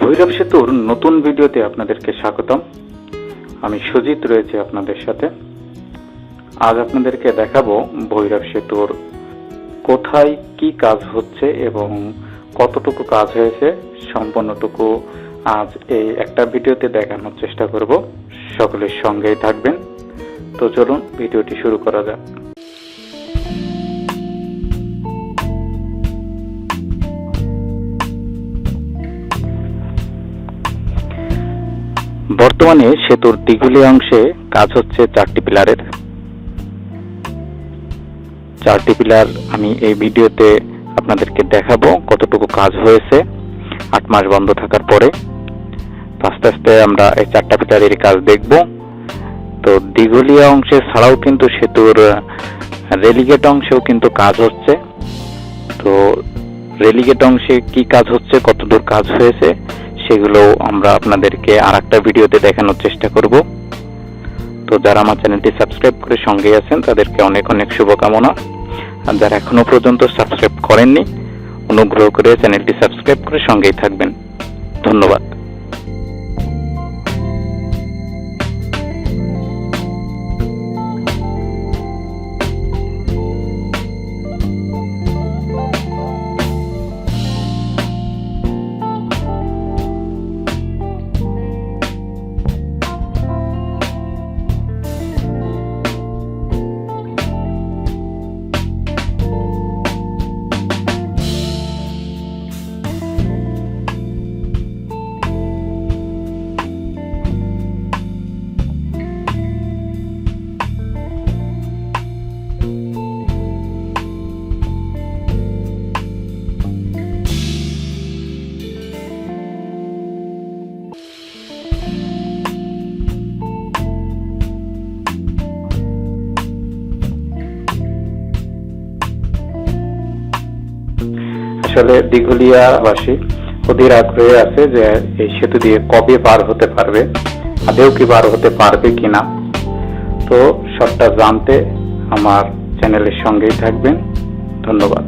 ভৈরব সেতুর নতুন ভিডিওতে আপনাদেরকে স্বাগতম। আমি সুজিত রয়েছে আপনাদের সাথে। আজ আপনাদেরকে দেখাবো ভৈরব সেতুর কোথায় কি কাজ হচ্ছে এবং কতটুকু কাজ হয়েছে, সম্পূর্ণটুকু আজ এই একটা ভিডিওতে দেখানোর চেষ্টা করব। সকলের সঙ্গেই থাকবেন। তো চলুন, ভিডিওটি শুরু করা যাক। বর্তমানে সেতুর দিগুলি অংশে কাজ হচ্ছে চারটি পিলারের। চারটি পিলার আমি এই ভিডিওতে আপনাদেরকে দেখাবো কতটুকু কাজ হয়েছে আট মাস বন্ধ থাকার পরে। আস্তে আস্তে আমরা এই চারটা পিলারের কাজ দেখব। তো দিঘলিয়া অংশে ছাড়াও কিন্তু সেতুর রেলিগেট অংশেও কিন্তু কাজ হচ্ছে। তো রেলিগেট অংশে কি কাজ হচ্ছে, কতদূর কাজ হয়েছে সেগুলো আমরা আপনাদেরকে আর একটা ভিডিওতে দেখানোর চেষ্টা করব। তো যারা আমার চ্যানেলটি সাবস্ক্রাইব করে সঙ্গে আছেন, তাদেরকে অনেক অনেক শুভকামনা। আর যারা এখনও পর্যন্ত সাবস্ক্রাইব করেননি, অনুগ্রহ করে চ্যানেলটি সাবস্ক্রাইব করে সঙ্গেই থাকবেন। ধন্যবাদ। আসলে দিঘুলিয়াবাসী অধীর আগ্রহে আছে যে এই সেতু দিয়ে কবে পার হতে পারবে, আদেও কি পার হতে পারবে কিনা। তো সবটা জানতে আমার চ্যানেলের সঙ্গেই থাকবেন। ধন্যবাদ।